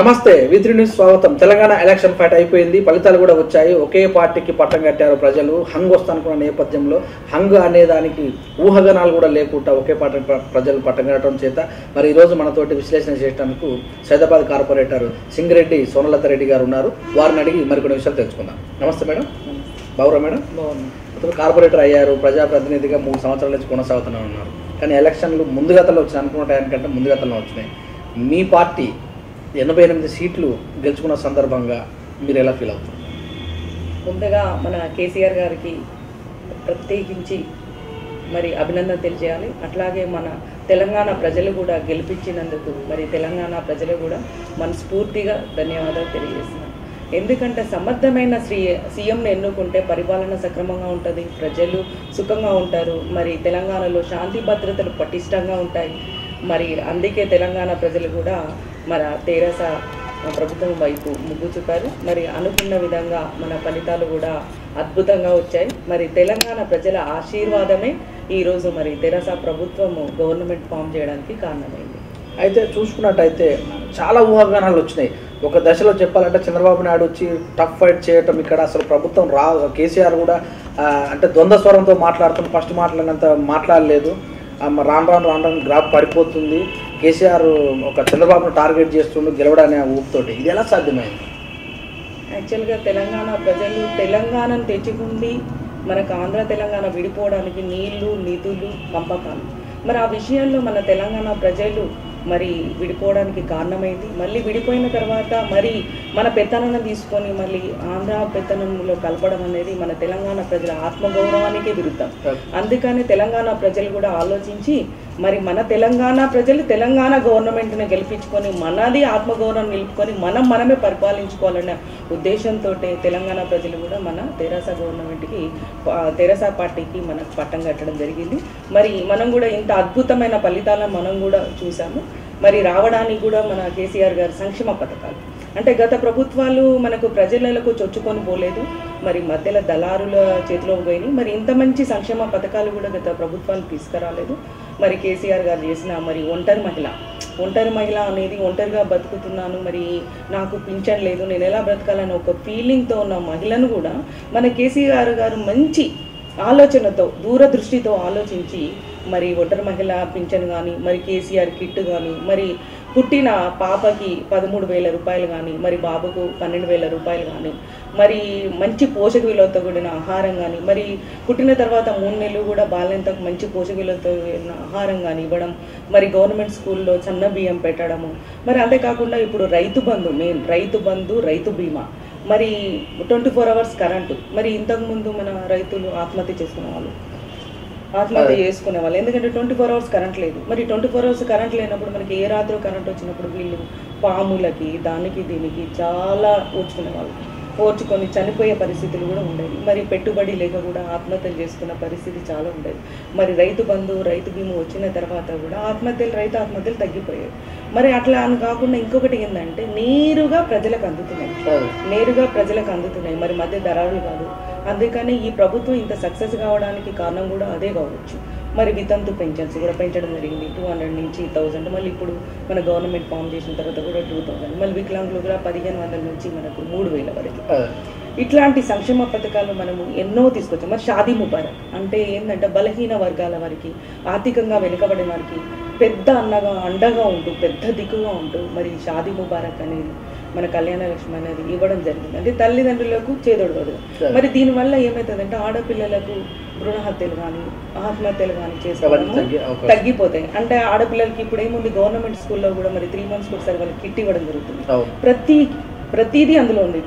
నమస్తే విత్రి న్యూస్ స్వాగతం. Telangana election fight అయిపోయింది ఫలితాలు కూడా వచ్చాయి. ఒకే పార్టీకి పట్టం కట్టారు ప్రజలు. హంగ్ వస్తానుకున్న నేపథ్యంలో హంగ్ అనే దానికి ఊహగనాలు కూడా లేకుండా ఒకే పార్టీ ప్ర- ప్రజలు పట్టం కట్టడం చేత మరి ఈరోజు మనతోటి విశ్లేషణ చేయడానికి సైదాబాద్ కార్పొరేటర్ సింగిరెడ్డి సోనలత రెడ్డి గారు ఉన్నారు. వారిని అడిగి మరికొన్ని విషయాలు తెలుసుకుందాం. నమస్తే మేడం. బావురా మేడం? అతను కార్పొరేటర్ అయ్యారు ప్రజాప్రతినిధిగా మూడు సంవత్సరాల నుంచి కొనసాగుతూనే ఉన్నారు. కానీ ఎలక్షన్లు ముందుగతలో వచ్చినాయి అనుకున్న టైంకంటే ముందుగతలో వచ్చినాయి. మీ పార్టీ ఎనభై ఎనిమిది సీట్లు గెలుచుకున్న సందర్భంగా మీరు ఎలా ఫీల్ అవుతారు? ముందుగా మన కేసీఆర్ గారికి ప్రత్యేకించి మరి అభినందన తెలియజేయాలి. అట్లాగే మన తెలంగాణ ప్రజలు కూడా గెలిపించినందుకు మరి తెలంగాణ ప్రజలు కూడా మనస్ఫూర్తిగా ధన్యవాదాలు తెలియజేస్తున్నాను. ఎందుకంటే సమర్థమైన శ్రీ సీఎంను ఎన్నుకుంటే పరిపాలన సక్రమంగా ఉంటుంది ప్రజలు సుఖంగా ఉంటారు. మరి తెలంగాణలో శాంతి భద్రతలు పటిష్టంగా ఉంటాయి. మరి అందుకే తెలంగాణ ప్రజలు కూడా మన తెరాస ప్రభుత్వం వైపు ముగ్గు చూపారు. మరి అనుకున్న విధంగా మన ఫలితాలు కూడా అద్భుతంగా వచ్చాయి. మరి తెలంగాణ ప్రజల ఆశీర్వాదమే ఈరోజు మరి తెరాస ప్రభుత్వము గవర్నమెంట్ ఫామ్ చేయడానికి కారణమైంది. అయితే చూసుకున్నట్టయితే చాలా ఊహాగానాలు వచ్చినాయి. ఒక దశలో చెప్పాలంటే చంద్రబాబు నాయుడు వచ్చి టఫ్ ఫైట్ చేయటం ఇక్కడ అసలు ప్రభుత్వం రా కేసీఆర్ కూడా అంటే ద్వంద్వ స్వరంతో మాట్లాడుతున్న ఫస్ట్ మాట్లాడినంత మాట్లాడలేదు. రాను రాను రాను రాను గ్రాఫ్ పడిపోతుంది. కేసీఆర్ ఒక చంద్రబాబును టార్గెట్ చేస్తుండు గెలవడనే ఊపుతోటి. ఇది ఎలా సాధ్యమైంది? యాక్చువల్గా తెలంగాణ ప్రజలు తెలంగాణను తెచ్చుకుంది మనకు ఆంధ్ర తెలంగాణ విడిపోవడానికి నీళ్ళు నిధులు పంపకాలు. మరి ఆ విషయంలో మన తెలంగాణ ప్రజలు మరి విడిపోవడానికి కారణమైంది. మళ్ళీ విడిపోయిన తర్వాత మరి మన పెత్తనం తీసుకొని మళ్ళీ ఆంధ్ర పెత్తనంలో కలపడం అనేది మన తెలంగాణ ప్రజల ఆత్మగౌరవానికి విరుద్ధం. అందుకని తెలంగాణ ప్రజలు కూడా ఆలోచించి మరి మన తెలంగాణ ప్రజలు తెలంగాణ గవర్నమెంట్ని గెలిపించుకొని మనది ఆత్మగౌరవం నిలుపుకొని మనం మనమే పరిపాలించుకోవాలనే ఉద్దేశంతో తెలంగాణ ప్రజలు కూడా మన తెరాస గవర్నమెంట్కి తెరాస పార్టీకి మనకు పట్టం కట్టడం జరిగింది. మరి మనం కూడా ఇంత అద్భుతమైన ఫలితాలను మనం కూడా చూసాము. మరి రావడానికి కూడా మన కేసీఆర్ గారి సంక్షేమ పథకాలు అంటే గత ప్రభుత్వాలు మనకు ప్రజలకు చొచ్చుకొని పోలేదు. మరి మధ్యలో దళారుల చేతిలో పోయినాయి. మరి ఇంత మంచి సంక్షేమ పథకాలు కూడా గత ప్రభుత్వాలు తీసుకురాలేదు. మరి కేసీఆర్ గారు చేసిన మరి ఒంటరి మహిళ ఒంటరి మహిళ అనేది ఒంటరిగా బతుకుతున్నాను. మరి నాకు పింఛన్ లేదు నేను ఎలా బ్రతకాలని ఒక ఫీలింగ్తో ఉన్న మహిళను కూడా మన కేసీఆర్ గారు మంచి ఆలోచనతో దూరదృష్టితో ఆలోచించి మరి ఒంటరి మహిళ పింఛన్ కానీ మరి కేసీఆర్ కిట్ కానీ మరి పుట్టిన పాపకి పదమూడు వేల రూపాయలు కానీ మరి బాబుకు పన్నెండు వేల రూపాయలు కానీ మరి మంచి పోషక విలువతో కూడిన ఆహారం కానీ మరి పుట్టిన తర్వాత మూడు నెలలు కూడా బాల్యంతకు మంచి పోషక విలువతో కూడిన ఆహారం కానీ ఇవ్వడం మరి గవర్నమెంట్ స్కూల్లో చిన్న బియ్యం పెట్టడము మరి అంతేకాకుండా ఇప్పుడు రైతు బంధు మెయిన్ రైతు బంధు రైతు బీమా మరి ట్వంటీ ఫోర్ అవర్స్ కరెంటు మరి ఇంతకుముందు మన రైతులు ఆత్మహత్య చేసుకునే వాళ్ళు ఆత్మహత్య చేసుకునే వాళ్ళు ఎందుకంటే ట్వంటీ ఫోర్ అవర్స్ కరెంట్ లేదు. మరి ట్వంటీ ఫోర్ అవర్స్ కరెంట్ లేనప్పుడు మనకి ఏ రాత్రి కరెంట్ వచ్చినప్పుడు వీళ్ళు పాములకి దానికి దీనికి చాలా ఓర్చుకునే వాళ్ళు ఓర్చుకొని చనిపోయే పరిస్థితులు కూడా ఉండేవి. మరి పెట్టుబడి లేక కూడా ఆత్మహత్యలు చేసుకున్న పరిస్థితి చాలా ఉండేది. మరి రైతు బంధు రైతు బీమా వచ్చిన తర్వాత కూడా ఆత్మహత్యలు రైతు ఆత్మహత్యలు తగ్గిపోయాయి. మరి అట్లా అని కాకుండా ఇంకొకటి ఏంటంటే నేరుగా ప్రజలకు అందుతున్నాయి. నేరుగా ప్రజలకు అందుతున్నాయి. మరి మధ్య దళారులు కాదు అందుకని ఈ ప్రభుత్వం ఇంత సక్సెస్ కావడానికి కారణం కూడా అదే కావచ్చు. మరి వితంతు పెన్షన్స్ కూడా పెంచడం జరిగింది. టూ హండ్రెడ్ నుంచి థౌజండ్ మళ్ళీ ఇప్పుడు మన గవర్నమెంట్ ఫామ్ చేసిన తర్వాత కూడా టూ థౌజండ్ మళ్ళీ వికలాంగులు కూడా పదిహేను వందల నుంచి మనకు మూడు వేల వరకు. ఇట్లాంటి సంక్షేమ పథకాలు మనము ఎన్నో తీసుకొచ్చాం. మరి షాదీ ముబారక్ అంటే ఏంటంటే బలహీన వర్గాల వారికి ఆర్థికంగా వెనుకబడిన వారికి పెద్ద అన్నగా అండగా ఉంటూ పెద్ద దిక్కుగా ఉంటూ మరి షాదీ ముబారక్ అనేది మన కళ్యాణ లక్ష్మి అనేది ఇవ్వడం జరిగింది. అంటే తల్లిదండ్రులకు చేదోడు వదలు మరి దీనివల్ల ఏమవుతుందంటే ఆడపిల్లలకు భ్రూణ హత్యలు కానీ ఆత్మహత్యలు కానీ చేసుకోవడము. తగ్గిపోతాయి. అంటే ఆడపిల్లలకి ఇప్పుడు ఏముంది? గవర్నమెంట్ స్కూల్లో కూడా మరి త్రీ మంత్స్కి ఒకసారి వాళ్ళకి కిట్ ఇవ్వడం జరుగుతుంది. ప్రతి ప్రతిదీ అందులో ఉంది.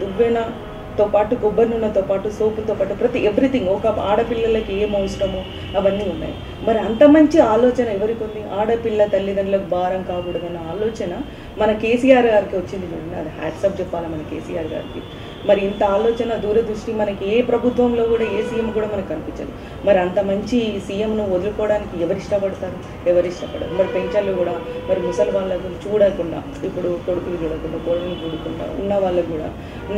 తో పాటు కొబ్బరి నూనెతో పాటు సోపుతో పాటు ప్రతి ఎవ్రీథింగ్ ఒక ఆడపిల్లలకి ఏం అవసరమో అవన్నీ ఉన్నాయి. మరి అంత మంచి ఆలోచన ఎవరికి ఉంది? ఆడపిల్ల తల్లిదండ్రులకు భారం కాకూడదన్న ఆలోచన మన కేసీఆర్ గారికి వచ్చింది చూడండి. అది హ్యాట్సప్ చెప్పాలి మన కేసీఆర్ గారికి? మరి ఇంత ఆలోచన దూరదృష్టి మనకి ఏ ప్రభుత్వంలో కూడా ఏ సీఎం కూడా మనకు కనిపించదు. మరి అంత మంచి సీఎంను వదులుకోవడానికి ఎవరు ఇష్టపడతారు? ఎవరు ఇష్టపడరు? మరి పెన్షన్లు కూడా మరి ముసలి వాళ్ళకు చూడకుండా ఇప్పుడు కొడుకులు చూడకుండా కోడలు చూడకుండా ఉన్న వాళ్ళకు కూడా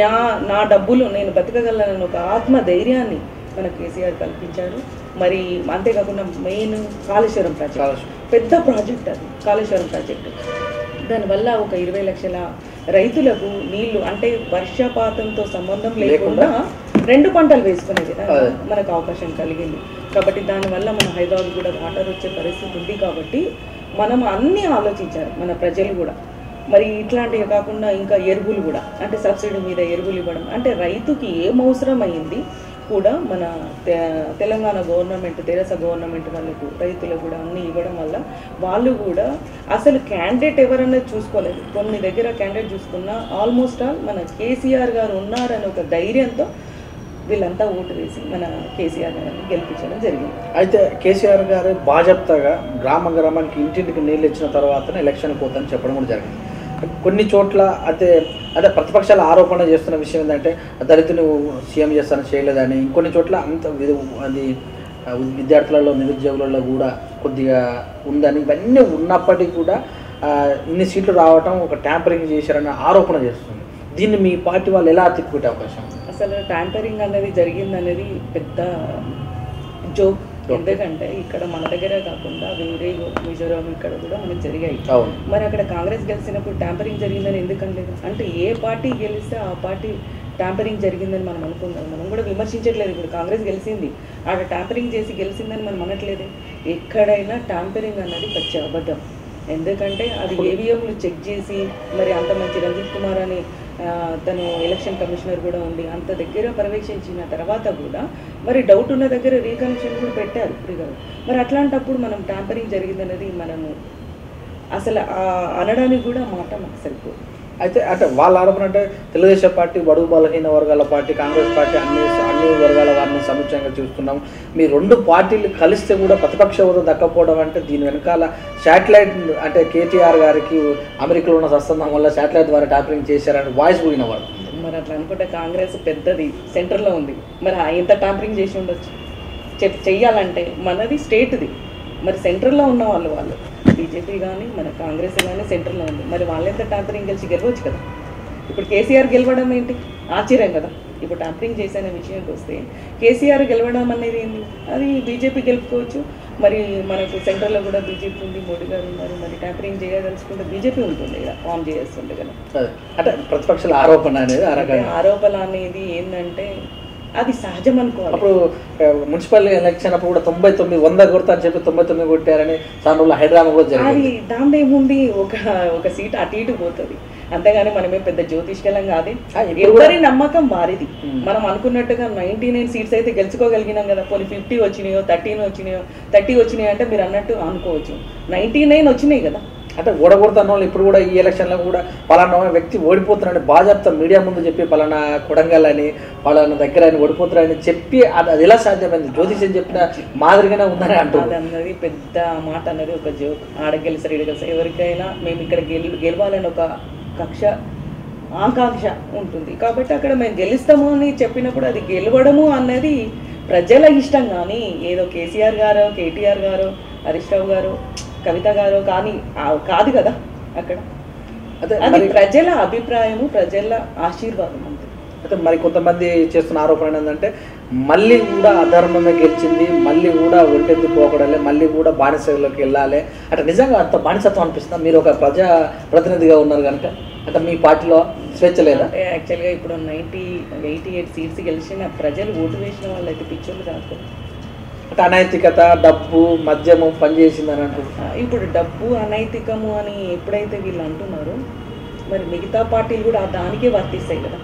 నా నా డబ్బులు నేను బతకగలను ఒక ఆత్మ ధైర్యాన్ని మన కేసీఆర్ కల్పించారు మరి అంతేకాకుండా మెయిన్ కాళేశ్వరం ప్రాజెక్ట్. పెద్ద ప్రాజెక్ట్ అది కాళేశ్వరం ప్రాజెక్ట్. దానివల్ల ఒక ఇరవై లక్షల రైతులకు నీళ్ళు అంటే వర్షపాతంతో సంబంధం లేకుండా రెండు పంటలు వేసుకునే విధంగా. మనకు అవకాశం కలిగింది. కాబట్టి దానివల్ల మన హైదరాబాద్ కూడా వాటర్ వచ్చే పరిస్థితి ఉంది కాబట్టి మనం అన్నీ ఆలోచించారు మన ప్రజలు కూడా. మరి ఇట్లాంటివి కాకుండా ఇంకా ఎరువులు కూడా అంటే సబ్సిడీ మీద ఎరువులు ఇవ్వడం అంటే రైతుకి ఏం అవసరం అయింది కూడా మన తె- తెలంగాణ గవర్నమెంట్ తెరస గవర్నమెంట్ వాళ్ళకు రైతులకు కూడా అన్ని ఇవ్వడం వల్ల వాళ్ళు కూడా అసలు క్యాండిడేట్ ఎవరన్నా చూసుకోలేదు. కొన్ని దగ్గర క్యాండిడేట్ చూసుకున్నా ఆల్మోస్ట్ ఆల్ మన కేసీఆర్ గారు ఉన్నారని ఒక ధైర్యంతో వీళ్ళంతా ఓటు వేసి మన కేసీఆర్ గారిని గెలిపించడం జరిగింది. అయితే కేసీఆర్ గారు బాజప్తగా గ్రామ గ్రామానికి ఇంటింటికి నీళ్ళు ఇచ్చిన తర్వాతనే ఎలక్షన్ పోతని చెప్పడం కూడా జరిగింది. కొన్ని చోట్ల అయితే అదే ప్రతిపక్షాల ఆరోపణ చేస్తున్న విషయం ఏంటంటే దళితులు సీఎం చేస్తాను చేయలేదని ఇంకొన్ని చోట్ల అంత అది విద్యార్థులలో నిరుద్యోగులలో కూడా కొద్దిగా ఉందని ఇవన్నీ ఉన్నప్పటికీ కూడా ఇన్ని సీట్లు రావటం ఒక ట్యాంపరింగ్ చేశారని ఆరోపణ చేస్తుంది. దీన్ని మీ పార్టీ వాళ్ళు ఎలా తిప్పుకునే అవకాశం? అసలు ట్యాంపరింగ్ అనేది జరిగింది అనేది పెద్ద జోక్. ఎందుకంటే ఇక్కడ మన దగ్గరే కాకుండా వేరే మిజోరాం ఇక్కడ కూడా మనకు జరిగాయి. మరి అక్కడ కాంగ్రెస్ గెలిచినప్పుడు ట్యాంపరింగ్ జరిగిందని ఎందుకు అనలేదు అంటే ఏ పార్టీ గెలిస్తే ఆ పార్టీ ట్యాంపరింగ్ జరిగిందని మనం అనుకుందాం. మనం కూడా విమర్శించట్లేదు ఇప్పుడు కాంగ్రెస్ గెలిచింది ఆడ ట్యాంపరింగ్ చేసి గెలిచిందని మనం అనట్లేదు. ఎక్కడైనా ట్యాంపరింగ్ అన్నది పచ్చి అబద్ధం. ఎందుకంటే అది ఏవిఎంలు చెక్ చేసి మరి అంత మంచి రంజిత్ కుమార్ అని తను ఎలక్షన్ కమిషనర్ కూడా ఉండి అంత దగ్గర పర్యవేక్షించిన తర్వాత కూడా మరి డౌట్ ఉన్న దగ్గర రీకనెక్షన్ కూడా పెట్టారు ఫ్రీ మరి అట్లాంటప్పుడు మనం ట్యాంపరింగ్ జరిగిందనేది మనము అసలు అనడానికి కూడా మాట మాకు సరిపోదు. అయితే అంటే వాళ్ళ ఆరోపణ అంటే తెలుగుదేశం పార్టీ బడుగు బలహీన వర్గాల పార్టీ కాంగ్రెస్ పార్టీ అన్ని అన్ని వర్గాల వారిని సముచితంగా చూస్తున్నాం మీ రెండు పార్టీలు కలిస్తే కూడా ప్రతిపక్ష హోదా దక్కపోవడం అంటే దీని వెనకాల శాటిలైట్ అంటే కేటీఆర్ గారికి అమెరికాలో ఉన్న సత్సంగం వల్ల శాటిలైట్ ద్వారా ట్యాపరింగ్ చేశారని వాయిస్ పోయిన వాళ్ళు మరి అట్లా అనుకుంటే కాంగ్రెస్ పెద్దది సెంటర్లో ఉంది. మరి ఆ ఎంత టాపరింగ్ చేసి ఉండొచ్చు. చెయ్యాలంటే మనది స్టేట్ది. మరి సెంటర్లో ఉన్న వాళ్ళు. వాళ్ళు బీజేపీ కానీ మన కాంగ్రెస్ కానీ సెంటర్లో ఉంది. మరి వాళ్ళు ఎంత ట్యాంపరింగ్ గెలిచి గెలవచ్చు కదా? ఇప్పుడు కేసీఆర్ గెలవడం ఏంటి? ఆశ్చర్యం కదా. ఇప్పుడు ట్యాంపరింగ్ చేసిన విషయానికి వస్తే కేసీఆర్ గెలవడం అనేది ఏంటి అది బీజేపీ గెలుపుకోవచ్చు. మరి మనకు సెంటర్లో కూడా బీజేపీ ఉంది మోడీ గారు ఉన్నారు. మరి ట్యాంపరింగ్ చేయదలుచుకుంటే బీజేపీ ఉంటుంది కదా ఫామ్ చేస్తుండే కదా. అంటే ప్రతిపక్షాల ఆరోపణ అనేది ఆరోపణ అనేది ఏంటంటే అది సహజం అనుకోవాలి. అప్పుడు మున్సిపల్ ఎలక్షన్ అప్పుడు కూడా తొంభై తొమ్మిది వంద కొడతా అని చెప్పి తొంభై తొమ్మిది కొట్టారని చాలా రోజులు హైదరాబాద్ కూడా అది దాని ఏముంది ఒక ఒక సీట్ అటు ఇటు పోతుంది. అంతేగాని మనమే పెద్ద జ్యోతిష్కలం కాదు. ఎవరి నమ్మకం వారిది మ్మ్. మనం అనుకున్నట్టుగా నైన్టీ నైన్ సీట్స్ అయితే గెలుచుకోగలిగినాం కదా. పోనీ ఫిఫ్టీ వచ్చినాయో థర్టీన్ వచ్చినాయో థర్టీ వచ్చినాయి అంటే మీరు అన్నట్టు అనుకోవచ్చు. నైన్టీ నైన్ వచ్చినాయి కదా. అంటే ఓడగొడుతున్న వాళ్ళు ఇప్పుడు కూడా ఈ ఎలక్షన్లో కూడా పలానా వ్యక్తి ఓడిపోతున్నాడని బాజాప్తా మీడియా ముందు చెప్పి పలానా కొడంగల్ అని పలానా దగ్గర అని ఓడిపోతున్నాడని చెప్పి అది అది ఎలా సాధ్యమైంది? జ్యోతిష్యం చెప్పిన మాదిరిగానే ఉందని అంటున్నారు అన్నది పెద్ద మాట అనేది ఒక జోక్ ఆడ గెలిసారు ఎవరికైనా మేము ఇక్కడ గెలి గెలవాలని ఒక కక్ష ఆకాంక్ష ఉంటుంది. కాబట్టి అక్కడ మేము గెలుస్తాము అని చెప్పినప్పుడు అది గెలవడము అన్నది ప్రజల ఇష్టం కానీ ఏదో కేసీఆర్ గారో కేటీఆర్ గారో హరీష్ రావు గారు కవిత గారో కానీ కాదు కదా అక్కడ. అదే ప్రజల అభిప్రాయము ప్రజల ఆశీర్వాదం అంతే. అయితే మరి కొంతమంది చేస్తున్న ఆరోపణ ఏంటంటే మళ్ళీ కూడా అధర్మమే గెలిచింది మళ్ళీ కూడా ఒంటెద్దు పోకడాలి మళ్ళీ కూడా బానిసలోకి వెళ్ళాలి. అంటే నిజంగా అంత బానిసత్వం అనిపిస్తుందా? మీరు ఒక ప్రజా ప్రతినిధిగా ఉన్నారు కనుక? అంటే మీ పార్టీలో స్వేచ్ఛ లేదా? యాక్చువల్గా ఇప్పుడు నైంటీ ఎయిటీ ఎయిట్ సీట్స్ గెలిచిన ప్రజలు ఓటు వేసిన వాళ్ళు అయితే పిచ్చోళ్ళు కదా. అంటే అనైతికత డబ్బు మద్యము పనిచేసిందని ఆ, ఇప్పుడు డబ్బు అనైతికము అని ఎప్పుడైతే వీళ్ళు అంటున్నారో మరి మిగతా పార్టీలు కూడా దానికే వర్తిస్తాయి కదా.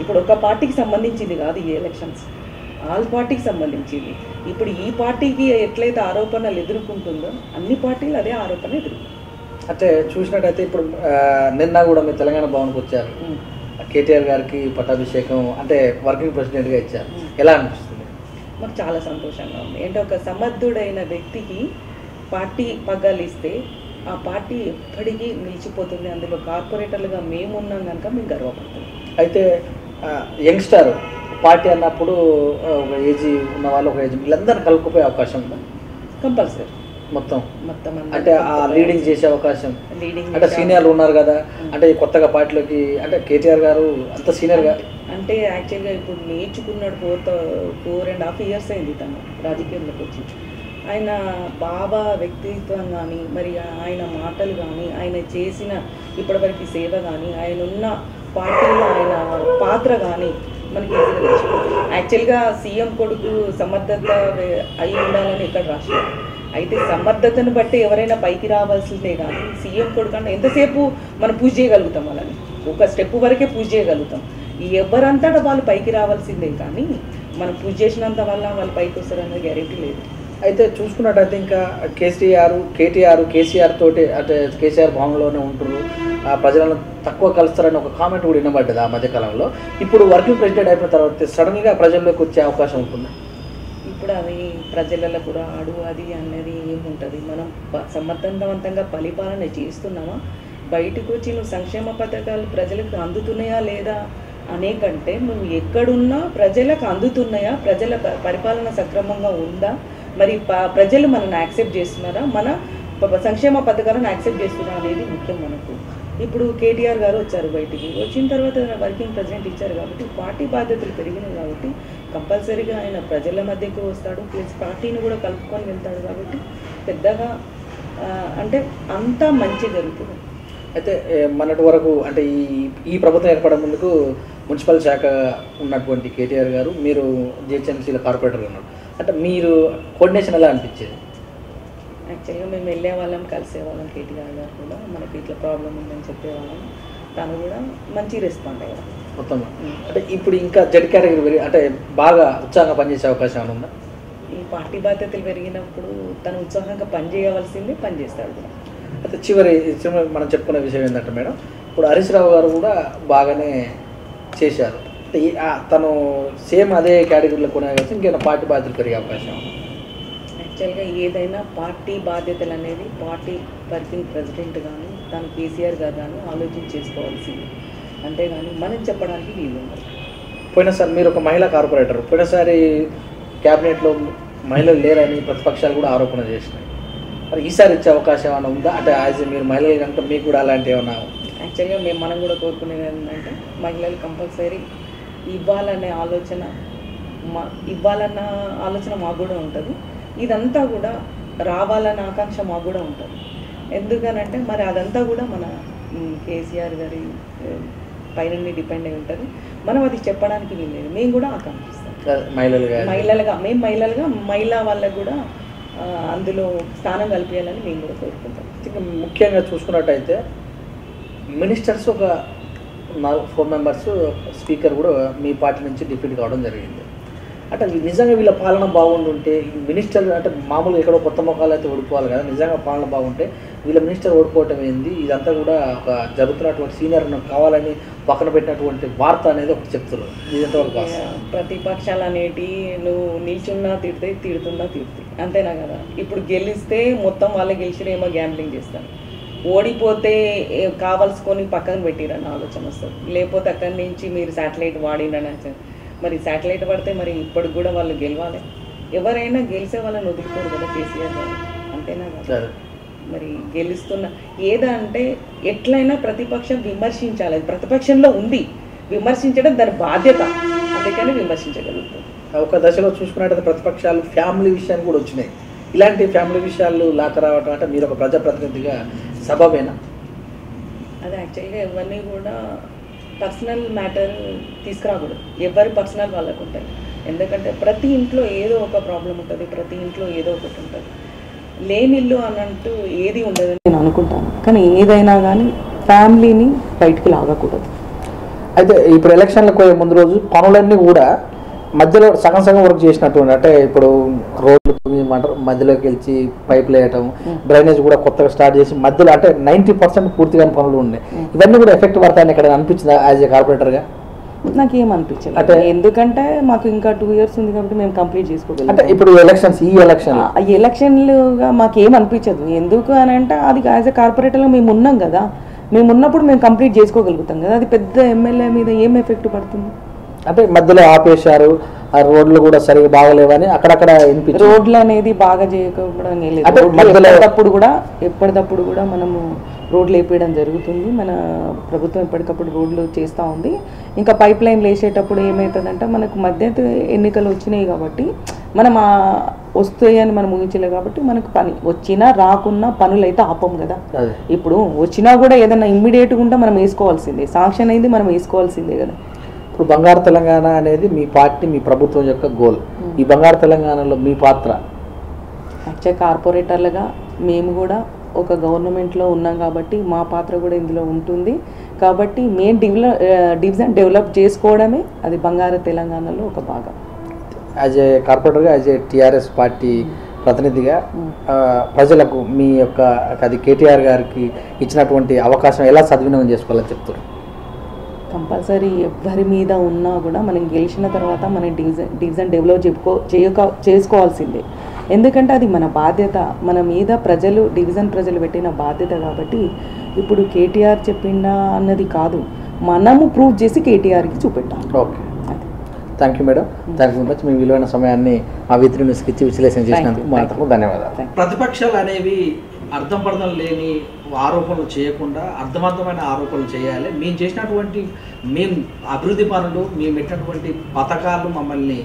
ఇప్పుడు ఒక పార్టీకి సంబంధించింది కాదు ఈ ఎలక్షన్స్ ఆల్ పార్టీకి సంబంధించింది. ఇప్పుడు ఈ పార్టీకి ఎట్లయితే ఆరోపణలు ఎదుర్కొంటుందో అన్ని పార్టీలు అదే ఆరోపణ ఎదుర్కొంటాయి. అంటే చూసినట్టయితే ఇప్పుడు నిన్న కూడా మీరు తెలంగాణ భవన్కి వచ్చారు. కేటీఆర్ గారికి పట్టాభిషేకం అంటే వర్కింగ్ ప్రెసిడెంట్గా ఇచ్చారు. ఎలా అనిపిస్తుంది? మాకు చాలా సంతోషంగా ఉంది. అంటే ఒక సమర్థుడైన వ్యక్తికి పార్టీ పగ్గాలు ఇస్తే ఆ పార్టీ ఎప్పటికీ నిలిచిపోతుంది. అందులో కార్పొరేటర్లుగా మేము ఉన్నాం కనుక మేము గర్వపడుతున్నాం అయితే యంగ్స్టర్ పార్టీ అన్నప్పుడు ఒక ఏజీ ఉన్న వాళ్ళు ఒక ఏజ్ వీళ్ళందరినీ కలుపుకుపోయే అవకాశం ఉందా? కంపల్సరీ. మొత్తం? మొత్తం అంటే ఆ లీడింగ్ చేసే అవకాశం? లీడింగ్ అంటే సీనియర్లు ఉన్నారు కదా అంటే కొత్తగా పార్టీలోకి అంటే కేటీఆర్ గారు అంత సీనియర్గా అంటే యాక్చువల్గా ఇప్పుడు నేర్చుకున్నాడు four four and half years అయింది తను రాజకీయంలోకి వచ్చి. ఆయన బాబా వ్యక్తిత్వం కానీ మరి ఆయన మాటలు కానీ ఆయన చేసిన ఇప్పటివరకు సేవ కానీ ఆయన ఉన్న పార్టీలో ఆయన పాత్ర కానీ మనకి యాక్చువల్గా సీఎం కొడుకు సమర్థత అయి ఉండాలని ఎక్కడ రాశారు అయితే సమర్థతను బట్టి ఎవరైనా పైకి రావాల్సిందే కానీ సీఎం కొడుకు అంటే ఎంతసేపు మనం పూజ చేయగలుగుతాం వాళ్ళని? ఒక స్టెప్ వరకే పూజ చేయగలుగుతాం. ఎవరంతటా వాళ్ళు పైకి రావాల్సిందే కానీ మనం పూజ చేసినంత వల్ల వాళ్ళు పైకి వస్తారనే గ్యారెంటీ లేదు. అయితే చూసుకున్నట్టయితే ఇంకా కేసీఆర్ కేటీఆర్ కేసీఆర్ తోటి అంటే కేసీఆర్ భవన్లోనే ఉంటున్నారు ఆ ప్రజలను తక్కువ కలుస్తారని ఒక కామెంట్ కూడా వినబడ్డది ఆ మధ్యకాలంలో ఇప్పుడు వర్కింగ్ ప్రెసిడెంట్ అయిపోయిన తర్వాత సడన్గా ప్రజల్లోకి వచ్చే అవకాశం ఉంటుంది? ఇప్పుడు అది ప్రజలలో కూడా ఆడు అది అనేది ఏముంటుంది? మనం సమర్థవంతంగా పరిపాలన చేస్తున్నామా? బయటకు వచ్చి నువ్వు సంక్షేమ పథకాలు ప్రజలకు అందుతున్నాయా లేదా? అనే కంటే నువ్వు ఎక్కడున్నా ప్రజలకు అందుతున్నాయా? ప్రజల ప- పరిపాలన సక్రమంగా ఉందా? మరి ప- ప్రజలు మనల్ని యాక్సెప్ట్ చేస్తున్నారా? మన ప- సంక్షేమ పథకాలను యాక్సెప్ట్ చేస్తున్నారా అనేది ముఖ్యం మనకు. ఇప్పుడు కేటీఆర్ గారు వచ్చారు బయటికి. వచ్చిన తర్వాత వర్కింగ్ ప్రెసిడెంట్ ఇచ్చారు కాబట్టి పార్టీ బాధ్యతలు పెరిగినాయి కాబట్టి కంపల్సరీగా ఆయన ప్రజల మధ్యకు వస్తాడు ప్లస్ పార్టీని కూడా కలుపుకొని వెళ్తాడు కాబట్టి పెద్దగా అంటే అంతా మంచి జరుగుతుంది. అయితే మొన్నటి వరకు అంటే ఈ ఈ ప్రభుత్వం ఏర్పడే ముందుకు మున్సిపల్ శాఖ ఉన్నటువంటి కేటీఆర్ గారు మీరు జిహెచ్ఎంసీల కార్పొరేటర్ ఉన్నారు. అంటే మీరు కోఆర్డినేషన్ ఎలా అనిపించేది? యాక్చువల్గా మేము వెళ్ళే వాళ్ళం కలిసే వాళ్ళం కేటీఆర్ గారు కూడా. మనకి ఇట్లా ప్రాబ్లం ఉందని చెప్పేవాళ్ళం తను కూడా మంచి రెస్పాండ్ అయ్యారు మొత్తం అంటే ఇప్పుడు ఇంకా జెడ్ కేటగిరీ అంటే బాగా ఉత్సాహంగా పనిచేసే అవకాశం ఉందా? ఈ పార్టీ బాధ్యతలు పెరిగినప్పుడు తను ఉత్సాహంగా పని చేయవలసిందే పని చేస్తాడు కూడా. అయితే చివరి చివరి మనం చెప్పుకునే విషయం ఏంటంటే మేడం ఇప్పుడు హరీష్ రావు గారు కూడా బాగానే చేశారు. తను సేమ్ అదే కేటగిరీలో కొనగలిసి ఇంకేమైనా పార్టీ బాధ్యతలు పెరిగే అవకాశం? యాక్చువల్గా ఏదైనా పార్టీ బాధ్యతలు అనేది పార్టీ వర్కింగ్ ప్రెసిడెంట్ కానీ తను కేసీఆర్ గారు కానీ ఆలోచన చేసుకోవాల్సింది. అంతేగాని మనం చెప్పడానికి వీలు పోయినసారి మీరు ఒక మహిళా కార్పొరేటర్ పోయినసారి క్యాబినెట్లో మహిళలు లేరని ప్రతిపక్షాలు కూడా ఆరోపణ చేసినాయి. మరి ఈసారి ఇచ్చే అవకాశం ఏమైనా ఉందా? అంటే యాజ్ మీరు మహిళలు కనుక మీకు కూడా అలాంటి ఏమైనా యాక్చువల్గా మేము మనం కూడా కోరుకునేది ఏంటంటే మహిళలు కంపల్సరీ ఇవ్వాలనే ఆలోచన మా ఇవ్వాలన్న ఆలోచన మాకు కూడా ఉంటుంది. ఇదంతా కూడా రావాలన్న ఆకాంక్ష మాకు కూడా ఉంటుంది. ఎందుకనంటే మరి అదంతా కూడా మన కేసీఆర్ గారి పైన డిపెండ్ అయి ఉంటుంది. మనం అది చెప్పడానికి వీల్లేదు. మేము కూడా ఆకాంక్షిస్తాం. మహిళలుగా మేము మహిళలుగా మహిళా వాళ్ళకు కూడా అందులో స్థానం కల్పించాలని మేము కూడా కోరుకుంటాం. ముఖ్యంగా చూసుకున్నట్టయితే మినిస్టర్స్ ఒక నాలుగు ఫోర్ మెంబర్స్ స్పీకర్ కూడా మీ పార్టీ నుంచి డిఫీట్ కావడం జరిగింది. అంటే నిజంగా వీళ్ళ పాలన బాగుండుంటే మినిస్టర్ అంటే మామూలుగా ఎక్కడో కొత్త మొక్కలు అయితే ఓడిపోవాలి కదా నిజంగా పాలన బాగుంటే వీళ్ళ మినిస్టర్ ఓడిపోవటం ఏంది? ఇదంతా కూడా ఒక జరుగుతున్నటువంటి సీనియర్ కావాలని పక్కన పెట్టినటువంటి వార్త అనేది ఒకటి చెప్తున్నారు. ఇది ఎంతవరకు ప్రతిపక్షాలు అనేటి నువ్వు నిల్చున్నా తిడితే తిడుతున్నా తిడుతుంది అంతేనా కదా? ఇప్పుడు గెలిస్తే మొత్తం వాళ్ళే గెలిచినేమో గ్యాంబ్లింగ్ చేస్తాను ఓడిపోతే కావాల్సుకొని పక్కన పెట్టిరని ఆలోచన వస్తుంది లేకపోతే అక్కడి నుంచి మీరు శాటిలైట్ వాడినని. మరి శాటిలైట్ పడితే మరి ఇప్పటికి కూడా వాళ్ళు గెలవాలి. ఎవరైనా గెలిచే వాళ్ళని వదులుకోరు కదా కేసీఆర్ గారు. అంతేనా కదా. మరి గెలుస్తున్న ఏదంటే ఎట్లయినా ప్రతిపక్షం విమర్శించాలి. ప్రతిపక్షంలో ఉంది. విమర్శించడం దాని బాధ్యత. అందుకని విమర్శించగలుగుతుంది ఒక దశలో చూసుకున్నట్టయితే ప్రతిపక్షాలు ఫ్యామిలీ విషయాన్ని కూడా వచ్చినాయి. ఇలాంటి ఫ్యామిలీ విషయాలు లాక రావటం అంటే మీరు ఒక ప్రజాప్రతినిధిగా సబబేనా? అది యాక్చువల్గా ఎవరిని కూడా పర్సనల్ మ్యాటర్ తీసుకురాకూడదు. ఎవరి పర్సనల్ వాళ్ళకు ఉంటాయి ఎందుకంటే ప్రతి ఇంట్లో ఏదో ఒక ప్రాబ్లం ఉంటుంది ప్రతి ఇంట్లో ఏదో ఒకటి ఉంటుంది. లేని ఇల్లు అన్నట్టు ఏది ఉండదని నేను అనుకుంటాను. కానీ ఏదైనా కానీ ఫ్యామిలీని బయటికి లాగకూడదు. అయితే ఇప్పుడు ఎలక్షన్లకు పోయే ముందు రోజు పనులన్నీ కూడా మధ్యలో సగం సగం వర్క్ చేసినటువంటి అంటే ఇప్పుడు రోడ్లు మధ్యలోకి వెళ్ళి పైపులు వేయటం డ్రైనేజ్ కూడా కొత్తగా స్టార్ట్ చేసి మధ్యలో అంటే నైంటీ పర్సెంట్ పూర్తిగా పనులు ఉన్నాయి ఇవన్నీ కూడా ఎఫెక్ట్ పడతాయని ఇక్కడ అనిపించిందా యాజ్ ఏ కార్పొరేటర్గా నాకేం అనిపించలేదు. అంటే- ఎందుకంటే మాకు ఇంకా టూ ఇయర్స్ ఉంది కాబట్టి మేము కంప్లీట్ చేసుకోగలం. అంటే ఇప్పుడు ఎలక్షన్స్ ఈ ఎలక్షన్ ఈ ఎలక్షన్లుగా మాకేం అనిపించదు. ఎందుకు అని అంటే అది యాజ్ ఎ కార్పొరేటర్గా మేము ఉన్నాం కదా. మేము ఉన్నప్పుడు మేము కంప్లీట్ చేసుకోగలుగుతాం కదా. అది పెద్ద ఎమ్మెల్యే మీద ఏం ఎఫెక్ట్ పడుతుంది? అంటే మధ్యలో ఆపేశారు ఆ రోడ్లు కూడా సరిగా బాగలేవని అక్కడక్కడ రోడ్లు అనేది బాగా చేయకపోవడం ఎప్పటికప్పుడు కూడా ఎప్పటికప్పుడు కూడా మనము రోడ్లు వేపేయడం జరుగుతుంది. మన ప్రభుత్వం ఎప్పటికప్పుడు రోడ్లు చేస్తూ ఉంది. ఇంకా పైప్ లైన్లు వేసేటప్పుడు ఏమవుతుందంటే మనకు మధ్య ఎన్నికలు వచ్చినాయి కాబట్టి మనం ఆ వస్తాయి అని మనం ఊహించలేదు కాబట్టి మనకు పని వచ్చినా రాకున్నా పనులు అయితే ఆపం కదా. ఇప్పుడు వచ్చినా కూడా ఏదైనా ఇమ్మీడియట్గా ఉంటే మనం వేసుకోవాల్సిందే. సాంక్షన్ అయింది మనం వేసుకోవాల్సిందే కదా. ఇప్పుడు బంగారు తెలంగాణ అనేది మీ పార్టీ మీ ప్రభుత్వం యొక్క గోల్. ఈ బంగారు తెలంగాణలో మీ పాత్ర? యాక్చువల్ కార్పొరేటర్లుగా మేము కూడా ఒక గవర్నమెంట్లో ఉన్నాం కాబట్టి మా పాత్ర కూడా ఇందులో ఉంటుంది. కాబట్టి మెయిన్ డెవలప్ డివిజన్ డెవలప్ చేసుకోవడమే అది బంగారు తెలంగాణలో ఒక భాగం. యాజ్ ఏ కార్పొరేటర్గా యాజ్ ఏ టీఆర్ఎస్ పార్టీ ప్రతినిధిగా ఆ, ప్రజలకు మీ యొక్క అది కేటీఆర్ గారికి ఇచ్చినటువంటి అవకాశం ఎలా సద్వినియోగం చేసుకోవాలని చెప్తారు. కంపల్సరీ ఎవరి మీద ఉన్నా కూడా మనం గెలిచిన తర్వాత మన డివిజన్ డివిజన్ డెవలప్ చెప్పుకో చేయక చేసుకోవాల్సిందే. ఎందుకంటే అది మన బాధ్యత. మన మీద ప్రజలు డివిజన్ ప్రజలు పెట్టిన బాధ్యత కాబట్టి ఇప్పుడు కేటీఆర్ చెప్పిండా అన్నది కాదు. మనము ప్రూవ్ చేసి కేటీఆర్కి చూపెట్టాలి. Okay. Thank you madam. Thank you much. మీ విలువైన సమయాన్ని విత్రి న్యూస్కి ఇచ్చి విశ్లేషణ చేసినందుకు మా తరఫున ధన్యవాదాలు. ప్రతిపక్షాలు అనేవి అర్థం పర్థం లేని ఆరోపణలు చేయకుండా అర్థవంతమైన ఆరోపణలు చేయాలి. మేము చేసినటువంటి మేము అభివృద్ధి పనులు మేము పెట్టినటువంటి పథకాలు మమ్మల్ని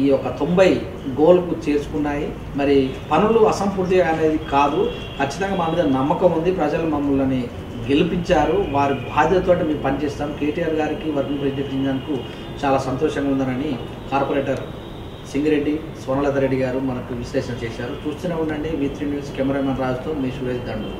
ఈ యొక్క తొంభై గోల్కు చేర్చుకున్నాయి. మరి పనులు అసంపూర్తి అనేది కాదు. ఖచ్చితంగా మా మీద నమ్మకం ఉంది. ప్రజలు మమ్మల్ని గెలిపించారు. వారి బాధ్యతతో మేము పనిచేస్తాం. కేటీఆర్ గారికి వర్కింగ్ ప్రెసిడెంట్ చాలా సంతోషంగా ఉందనని కార్పొరేటర్ సింగిరెడ్డి స్వర్ణలత రెడ్డి గారు మనకు విశ్లేషణ చేశారు. చూస్తూనే ఉండండి వి త్రీ న్యూస్ కెమెరామెన్ రాజుతో మీ సురేష్ దండు.